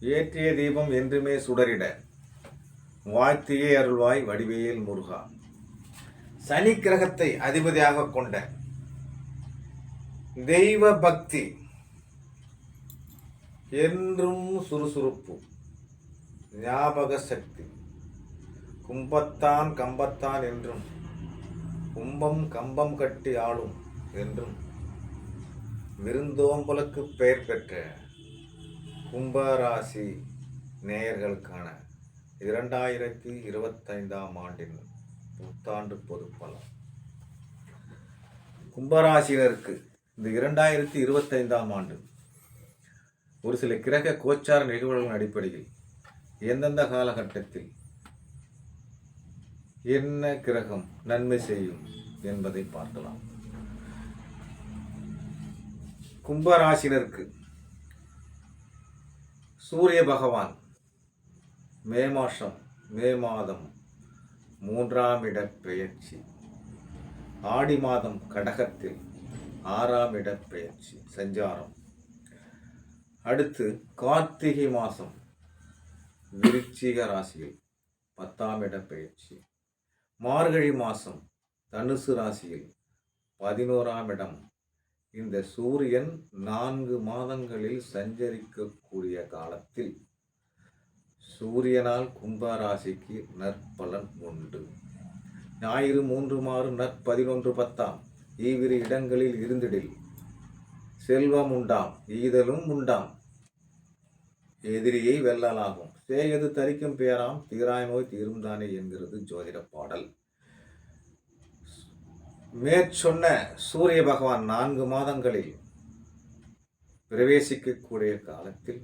ஏற்றிய தீபம் என்றுமே சுடரிட. வாழ்த்தியே அருள்வாய் வடிவேல் முருகா. சனி கிரகத்தை அதிபதியாக கொண்ட தெய்வ பக்தி என்றும் சுறுசுறுப்பு ஞாபக சக்தி. கும்பத்தான் கம்பத்தான் என்றும் கும்பம் கம்பம் கட்டி ஆளும் என்றும் விருந்தோம்பலுக்கு பெயர் பெற்ற கும்பராசி நேயர்களுக்கான இரண்டாயிரத்தி இருபத்தைந்தாம் ஆண்டின் புத்தாண்டு பொதுப்பலன் கும்பராசினருக்கு இந்த இரண்டாயிரத்தி இருபத்தைந்தாம் ஆண்டு ஒரு சில கிரக கோச்சார நிகழ்வுகளின் அடிப்படையில் எந்தெந்த காலகட்டத்தில் என்ன கிரகம் நன்மை செய்யும் என்பதை பார்க்கலாம். கும்பராசினருக்கு சூரிய பகவான் மே மாதம் மே மாதம் மூன்றாம் இட பெயர்ச்சி. ஆடி மாதம் கடகத்தில் ஆறாம் இட பெயர்ச்சி சஞ்சாரம். அடுத்து கார்த்திகை மாதம் விருச்சிக ராசியில் பத்தாம் இட பெயர்ச்சி. மார்கழி மாதம் தனுசு ராசியில் பதினோராம் இடம் இந்த சூரியன் நான்கு மாதங்களில் சஞ்சரிக்கக்கூடிய காலத்தில் சூரியனால் கும்பராசிக்கு நற்பலன் உண்டு. ஞாயிறு மூன்று மாறு நற்பதினொன்று பத்தாம். ஈவிரு இடங்களில் இருந்திடில். செல்வம் உண்டாம் ஈதலும் உண்டாம். எதிரியை வெல்லலாகும். சேயது தரிக்கும் பேராம் தீராய் நோய் தீரும் தானே என்கிறது ஜோதிட பாடல். மேற்சொன்ன சூரிய பகவான் நான்கு மாதங்களில் பிரவேசிக்கக்கூடிய காலத்தில்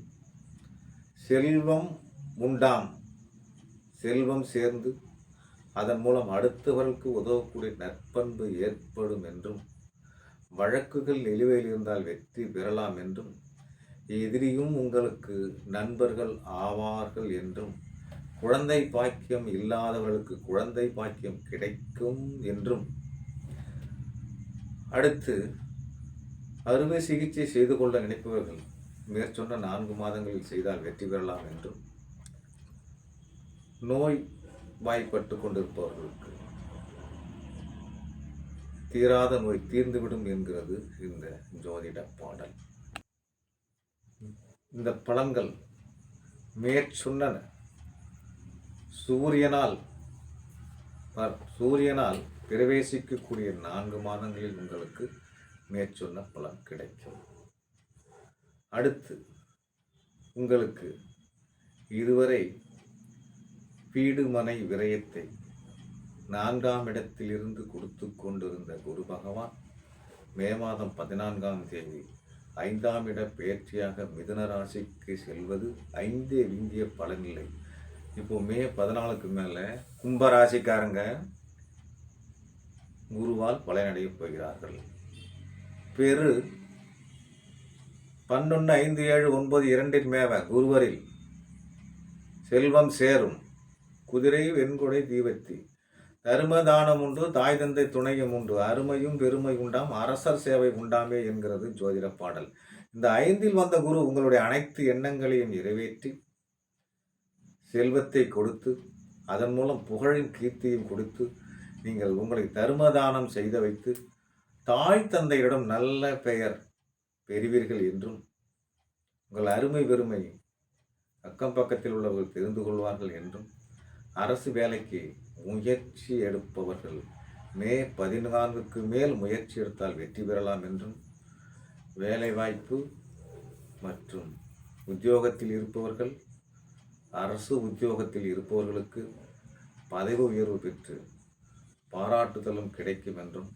செல்வம் உண்டாம். செல்வம் சேர்ந்து அதன் மூலம் அடுத்தவர்களுக்கு உதவக்கூடிய நற்பண்பு ஏற்படும் என்றும் வழக்குகள் நிலுவையில் இருந்தால் வெற்றி பெறலாம் என்றும் எதிரியும் உங்களுக்கு நண்பர்கள் ஆவார்கள் என்றும் குழந்தை பாக்கியம் இல்லாதவர்களுக்கு குழந்தை பாக்கியம் கிடைக்கும் என்றும் அடுத்து அறுவை சிகிச்சை செய்து கொள்ள நினைப்பவர்கள் மேற்சொன்ன நான்கு மாதங்களில் செய்தால் வெற்றி பெறலாம் என்றும் நோய் வாய்ப்பட்டு கொண்டிருப்பவர்களுக்கு தீராத நோய் தீர்ந்துவிடும் என்கிறது இந்த ஜோதிட பாடல். இந்த பழங்கள் மேற்சொன்ன சூரியனால் சூரியனால் பிரவேசிக்கக்கூடிய நான்கு மாதங்களில் உங்களுக்கு மேற்சொன்ன பலன் கிடைக்கும். அடுத்து உங்களுக்கு இதுவரை வீடு மனை விரயத்தை நான்காம் இடத்திலிருந்து கொடுத்து கொண்டிருந்த குரு பகவான் மே மாதம் பதினான்காம் தேதி ஐந்தாம் இட பெயர்ச்சியாக மிதுன ராசிக்கு செல்வது ஐந்தே விந்திய பலனில்லை இப்போ மே பதினாலுக்கு மேலே கும்பராசிக்காரங்க குருவால் பலனடையப் போகிறார்கள். பெரு பன்னொன்று ஐந்து ஏழு ஒன்பது இரண்டின் மேவ குருவரில் செல்வம் சேரும். குதிரை வெண்கொடை தீவத்தி. தருமதானம் உண்டு தாய் தந்தை துணையும் உண்டு. அருமையும் பெருமை உண்டாம் அரசர் சேவை உண்டாமே என்கிறது ஜோதிட பாடல். இந்த ஐந்தில் வந்த குரு உங்களுடைய அனைத்து எண்ணங்களையும் நிறைவேற்றி செல்வத்தை கொடுத்து அதன் மூலம் புகழின் கீர்த்தியும் கொடுத்து நீங்கள் உங்களை தர்மதானம் செய்து வைத்து தாய் தந்தையிடம் நல்ல பெயர் பெறுவீர்கள் என்றும் உங்கள் அருமை பெருமை அக்கம் பக்கத்தில் உள்ளவர்கள் தெரிந்து கொள்வார்கள் என்றும் அரசு வேலைக்கு முயற்சி எடுப்பவர்கள் மே பதினான்குக்கு மேல் முயற்சி எடுத்தால் வெற்றி பெறலாம் என்றும் வேலைவாய்ப்பு மற்றும் உத்தியோகத்தில் இருப்பவர்கள் அரசு உத்தியோகத்தில் இருப்பவர்களுக்கு பதவி உயர்வு பெற்று பாராட்டுதலும் கிடைக்கும் என்றும்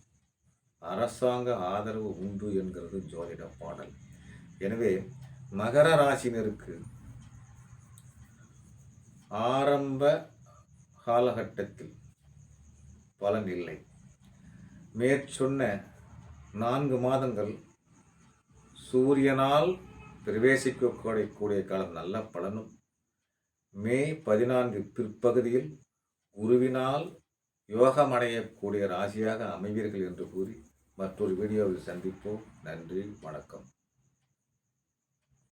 அரசாங்க ஆதரவு உண்டு என்கிறது ஜோதிட பாடல். எனவே மகர ராசினருக்கு ஆரம்ப காலகட்டத்தில் பலன் இல்லை. மேற்சொன்ன நான்கு மாதங்கள் சூரியனால் பிரவேசிக்கக்கூடிய கூடிய காலம் நல்ல பலனும் மே பதினான்கு பிற்பகுதியில் குருவினால் யோகமடையக்கூடிய ராசியாக அமைவீர்கள் என்று கூறி மற்றொரு வீடியோவில் சந்திப்போம். நன்றி வணக்கம்.